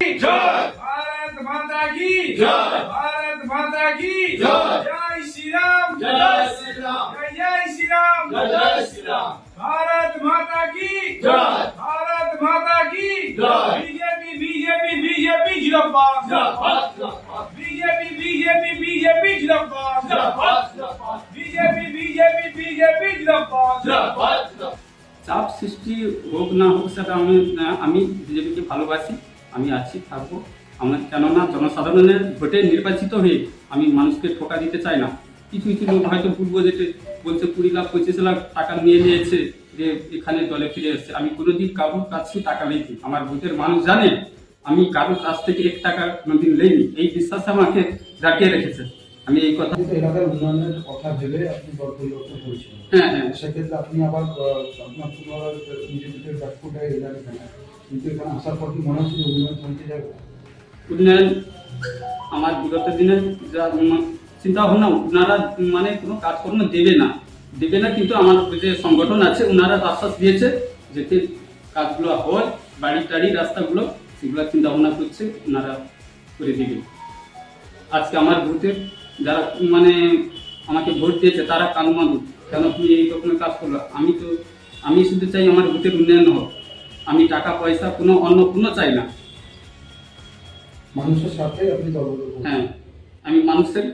জয় भारत माता की जय। भारत माता की जय। जय श्री राम जय श्री राम जय जय श्री राम जय जय श्री राम भारत माता की जय। भारत माता की जय। बीजेपी बीजेपी बीजेपी जिंदाबाद जिंदाबाद जिंदाबाद बीजेपी बीजेपी बीजेपी जिंदाबाद जिंदाबाद जिंदाबाद बीजेपी बीजेपी बीजेपी जिंदाबाद जिंदाबाद जिंदाबाद চাপ সৃষ্টি হোক না হোক সেটা আমি আমি বিজেপিকে ভালোবাসি আমি আছি, থাকব। আমার কেননা জনসাধারণের ভোটে নির্বাচিত হয়ে আমি মানুষকে ঠোকা দিতে চাই না। কিছু কিছু লোক হয়তো ভুলবো যেতে বলছে কুড়ি লাখ, পঁচিশ লাখ টাকা নিয়ে নিয়েছে যে এখানে দলে ফিরে এসছে। আমি কোনোদিন কারোর কাছে টাকা নিয়েছি আমার ভোটের মানুষ জানে, আমি কারোর কাছ থেকে এক টাকা কোনোদিন নেইনি। এই বিশ্বাস আমাকে রাখিয়ে রেখেছে। আমি এই কথা এলাকার উন্নয়নের কথা ভেবে আপনি দল পরিবর্তন করেছিলেন। হ্যাঁ হ্যাঁ। সেক্ষেত্রে আপনি আবার আপনার পুনরায় বিজেপিতে ব্যাকফুটে এলেন কিন্তু এখানে আসার পর কি মনে হচ্ছে যে উন্নয়ন থমকে যাবে? উন্নয়ন আমার বিগত দিনের যা চিন্তা ভাবনা ওনারা মানে কোনো কাজকর্ম দেবে না। দেবে না কিন্তু আমার যে সংগঠন আছে ওনারা আশ্বাস দিয়েছে যাতে কাজগুলো হয় বাড়ি টাড়ি রাস্তাগুলো সেগুলো চিন্তা ভাবনা করছে ওনারা করে দেবে। আজকে আমার ভোটের যারা মানে আমাকে ভোট দিয়েছে তারা কান মানুষ। কেন তুমি এই রকমের কাজ করল? আমি তো আমি শুধু চাই আমার ভোটের উন্নয়ন হোক। আমি টাকা পয়সা কোনো অন্য কোনো চাই না। মানুষের সাথে আপনি হ্যাঁ আমি মানুষের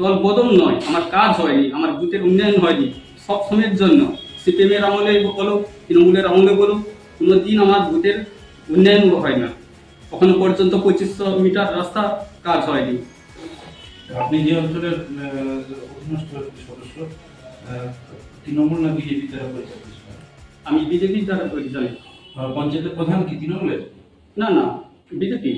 দল বদল নয় আমার কাজ হয়নি আমার বুথের উন্নয়ন হয়নি সব সময়ের জন্য। সিপিএমের আমলে বলো তৃণমূলের আমলে বলো কোনো দিন আমার বুথের উন্নয়ন হয় না। কখনো পর্যন্ত পঁচিশশো মিটার রাস্তা কাজ হয়নি। আপনি যে অঞ্চলের অধীনস্থ সদস্য তৃণমূল না বিজেপি দ্বারা পরিচালিত? আমি বিজেপি দ্বারা পরিচালিত। পঞ্চায়েতের প্রধান কি তৃণমূলের? না না বিজেপি।